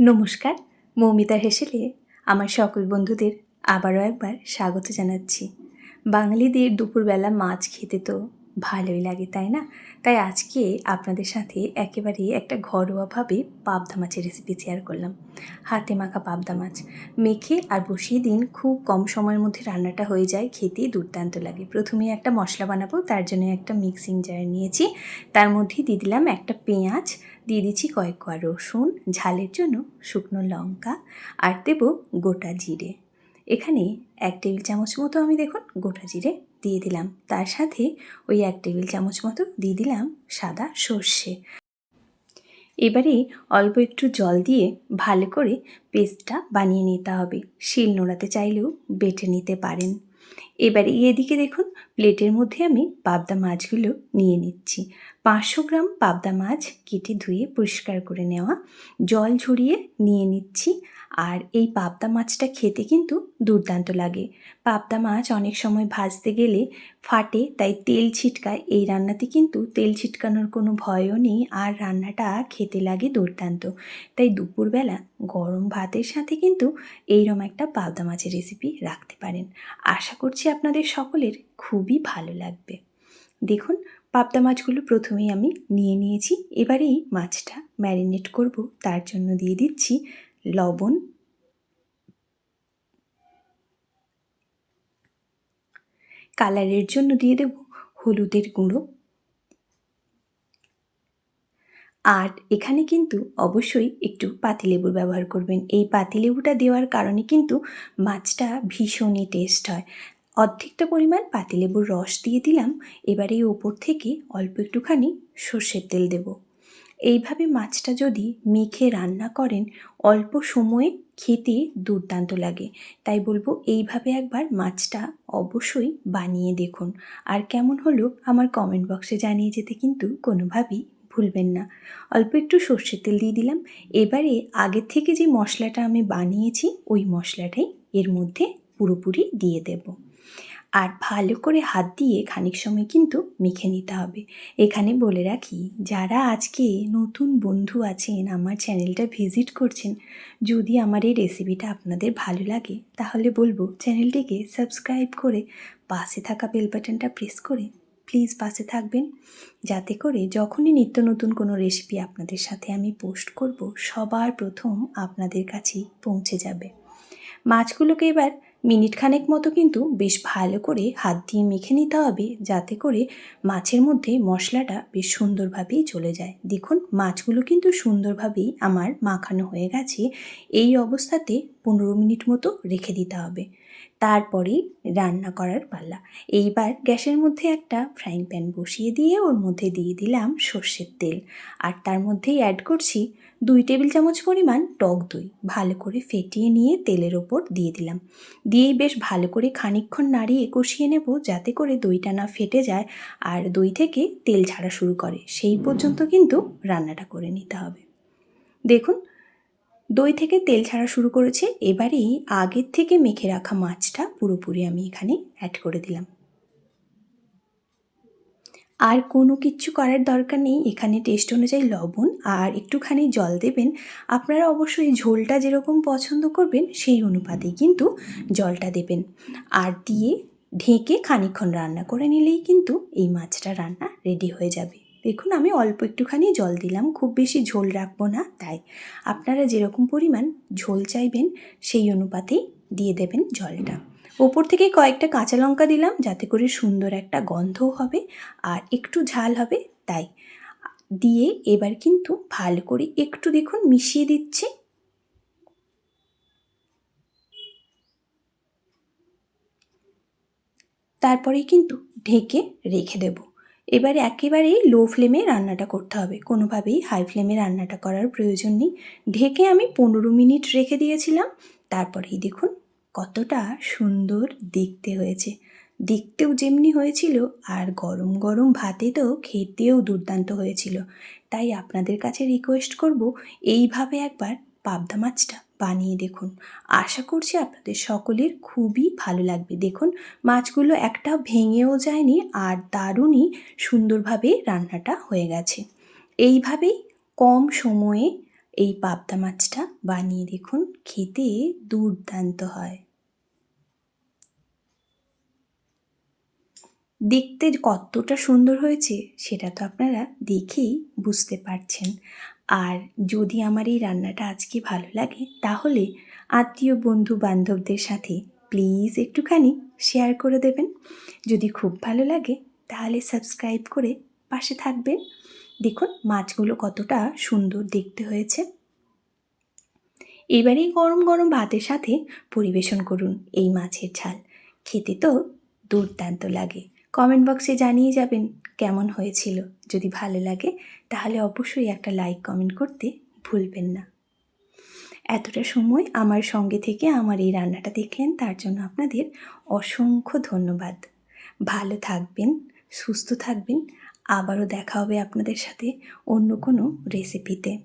নমস্কার, মৌমিতা হেসেলে আমার সকল বন্ধুদের আবারও একবার স্বাগত জানাচ্ছি। বাঙালিদের দুপুরবেলা মাছ খেতে তো ভালোই লাগে, তাই না? তাই আজকে আপনাদের সাথে একেবারে একটা ঘরোয়াভাবে পাবদা মাছের রেসিপি শেয়ার করলাম। হাতে মাখা পাবদা মাছ। মেখে আর বসিয়ে দিন, খুব কম সময়ের মধ্যে রান্নাটা হয়ে যায়, খেতে দুর্দান্ত লাগে। প্রথমে একটা মশলা বানাবো, তার জন্য একটা মিক্সিং জার নিয়েছি। তার মধ্যে দিয়ে দিলাম একটা পেঁয়াজ দিয়ে দিচ্ছি কয়েক কোয়া রসুন, ঝালের জন্য শুকনো লঙ্কা আর দেবো গোটা জিরে। এখানে এক টেবিল চামচ মতো আমি দেখুন গোটা জিরে দিয়ে দিলাম। তার সাথে ওই এক টেবিল চামচ মতো দিয়ে দিলাম সাদা সর্ষে। এবারে অল্প একটু জল দিয়ে ভালো করে পেস্টটা বানিয়ে নিতে হবে। শিল নোড়াতে চাইলেও বেটে নিতে পারেন। এবারে এদিকে দেখুন প্লেটের মধ্যে আমি পাবদা মাছগুলো নিয়ে নিচ্ছি। পাঁচশো গ্রাম পাবদা মাছ কেটে ধুয়ে পরিষ্কার করে নেওয়া, জল ঝরিয়ে নিয়ে নিচ্ছি। আর এই পাবদা মাছটা খেতে কিন্তু দুর্দান্ত লাগে। পাবদা মাছ অনেক সময় ভাজতে গেলে ফাটে, তাই তেল ছিটকায়। এই রান্নাতে কিন্তু তেল ছিটকানোর কোনো ভয়ও নেই আর রান্নাটা খেতে লাগে দুর্দান্ত। তাই দুপুরবেলা গরম ভাতের সাথে কিন্তু এইরকম একটা পাবদা মাছের রেসিপি রাখতে পারেন। আশা করছি আপনাদের সকলের খুবই ভালো লাগবে। দেখুন, পাবদা মাছগুলো প্রথমেই আমি নিয়ে নিয়েছি। এবারেই মাছটা ম্যারিনেট করব। তার জন্য দিয়ে দিচ্ছি লবণ। কালারের জন্য দিয়ে দেব হলুদের গুঁড়ো। আর এখানে কিন্তু অবশ্যই একটু পাতিলেবুর ব্যবহার করবেন। এই পাতিলেবুটা দেওয়ার কারণে কিন্তু মাছটা ভীষণই টেস্ট হয়। অর্ধেকটা পরিমাণ পাতিলেবুর রস দিয়ে দিলাম। এবারে ওপর থেকে অল্প একটুখানি সর্ষের তেল দেবো। এইভাবে মাছটা যদি মেখে রান্না করেন, অল্প সময়ে খেতে দুর্দান্ত লাগে। তাই বলব এইভাবে একবার মাছটা অবশ্যই বানিয়ে দেখুন। আর কেমন হলো আমার কমেন্ট বক্সে জানিয়ে যেতে কিন্তু কোনোভাবেই ভুলবেন না। অল্প একটু সর্ষের তেল দিয়ে দিলাম। এবারে আগের থেকে যে মশলাটা আমি বানিয়েছি, ওই মশলাটাই এর মধ্যে পুরোপুরি দিয়ে দেবো। আর ভালো করে হাত দিয়ে খানিক সময় কিন্তু মেখে নিতে হবে। এখানে বলে রাখি, যারা আজকে নতুন বন্ধু আছেন, আমার চ্যানেলটা ভিজিট করছেন, যদি আমার এই রেসিপিটা আপনাদের ভালো লাগে, তাহলে বলব চ্যানেলটিকে সাবস্ক্রাইব করে পাশে থাকা বেল বাটনটা প্রেস করে প্লিজ পাশে থাকবেন। যাতে করে যখনই নিত্য নতুন কোনো রেসিপি আপনাদের সাথে আমি পোস্ট করব, সবার প্রথম আপনাদের কাছেই পৌঁছে যাবে। মাছগুলোকে এবার মিনিট খানেক মতো কিন্তু বেশ ভালো করে হাত দিয়ে মেখে নিতে হবে, যাতে করে মাছের মধ্যে মশলাটা বেশ সুন্দরভাবেই চলে যায়। দেখুন, মাছগুলো কিন্তু সুন্দরভাবেই আমার মাখানো হয়ে গেছে। এই অবস্থাতে পনেরো মিনিট মতো রেখে দিতে হবে। তারপরেই রান্না করার পাল্লা। এইবার গ্যাসের মধ্যে একটা ফ্রাইং প্যান বসিয়ে দিয়ে ওর মধ্যে দিয়ে দিলাম সর্ষের তেল। আর তার মধ্যেই অ্যাড করছি দুই টেবিল চামচ পরিমাণ টক দই। ভালো করে ফেটিয়ে নিয়ে তেলের ওপর দিয়ে দিলাম। দিয়েই বেশ ভালো করে খানিকক্ষণ নাড়িয়ে কষিয়ে নেব যাতে করে দইটা না ফেটে যায় আর দই থেকে তেল ছাড়া শুরু করে। সেই পর্যন্ত কিন্তু রান্নাটা করে নিতে হবে। দেখুন দই থেকে তেল ছাড়া শুরু করেছে। এবারেই আগের থেকে মেখে রাখা মাছটা পুরোপুরি আমি এখানে অ্যাড করে দিলাম। আর কোনো কিচ্ছু করার দরকার নেই। এখানে টেস্ট অনুযায়ী লবণ আর একটুখানি জল দেবেন। আপনারা অবশ্যই ঝোলটা যেরকম পছন্দ করবেন, সেই অনুপাতেই কিন্তু জলটা দেবেন। আর দিয়ে ঢেকে খানিক্ষণ রান্না করে নিলেই কিন্তু এই মাছটা রান্না রেডি হয়ে যাবে। দেখুন, আমি অল্প একটুখানি জল দিলাম, খুব বেশি ঝোল রাখব না, তাই আপনারা যেরকম পরিমাণ ঝোল চাইবেন, সেই অনুপাতেই দিয়ে দেবেন জলটা। ওপর থেকে কয়েকটা কাঁচা লঙ্কা দিলাম, যাতে করে সুন্দর একটা গন্ধও হবে আর একটু ঝাল হবে, তাই দিয়ে এবার কিন্তু ভালো করে একটু দেখুন মিশিয়ে দিচ্ছি। তারপরেই কিন্তু ঢেকে রেখে দেব। এবার একেবারেই লো ফ্লেমে রান্নাটা করতে হবে। কোনোভাবেই হাই ফ্লেমে রান্নাটা করার প্রয়োজন নেই। ঢেকে আমি পনেরো মিনিট রেখে দিয়েছিলাম। তারপরেই দেখুন কতটা সুন্দর দেখতে হয়েছে। দেখতেও যেমনি হয়েছিল আর গরম গরম ভাতে তো খেতেও দুর্দান্ত হয়েছিল। তাই আপনাদের কাছে রিকোয়েস্ট করব, এইভাবে একবার পাবদা মাছটা বানিয়ে দেখুন। আশা করছি আপনাদের সকলের খুবই ভালো লাগবে। দেখুন, মাছগুলো একটা ভেঙেও যায়নি আর দারুণই সুন্দরভাবে রান্নাটা হয়ে গেছে। এইভাবেই কম সময়ে এই পাবদা মাছটা বানিয়ে দেখুন, খেতে দুর্দান্ত হয়। দেখতে কতটা সুন্দর হয়েছে, সেটা তো আপনারা দেখেই বুঝতে পারছেন। আর যদি আমার এই রান্নাটা আজকে ভালো লাগে, তাহলে আত্মীয় বন্ধু বান্ধবদের সাথে প্লিজ একটুখানি শেয়ার করে দেবেন। যদি খুব ভালো লাগে, তাহলে সাবস্ক্রাইব করে পাশে থাকবেন। দেখুন মাছগুলো কতটা সুন্দর দেখতে হয়েছে। এবারে গরম গরম ভাতের সাথে পরিবেশন করুন এই মাছের ঝাল। খেতে তো দুর্দান্ত লাগে। কমেন্ট বক্সে জানিয়ে যাবেন কেমন হয়েছিল। যদি ভালো লাগে, তাহলে অবশ্যই একটা লাইক কমেন্ট করতে ভুলবেন না। এতটা সময় আমার সঙ্গে থেকে আমার এই রান্নাটা দেখলেন, তার জন্য আপনাদের অসংখ্য ধন্যবাদ। ভালো থাকবেন, সুস্থ থাকবেন, আবারও দেখা হবে আপনাদের সাথে অন্য কোনো রেসিপিতে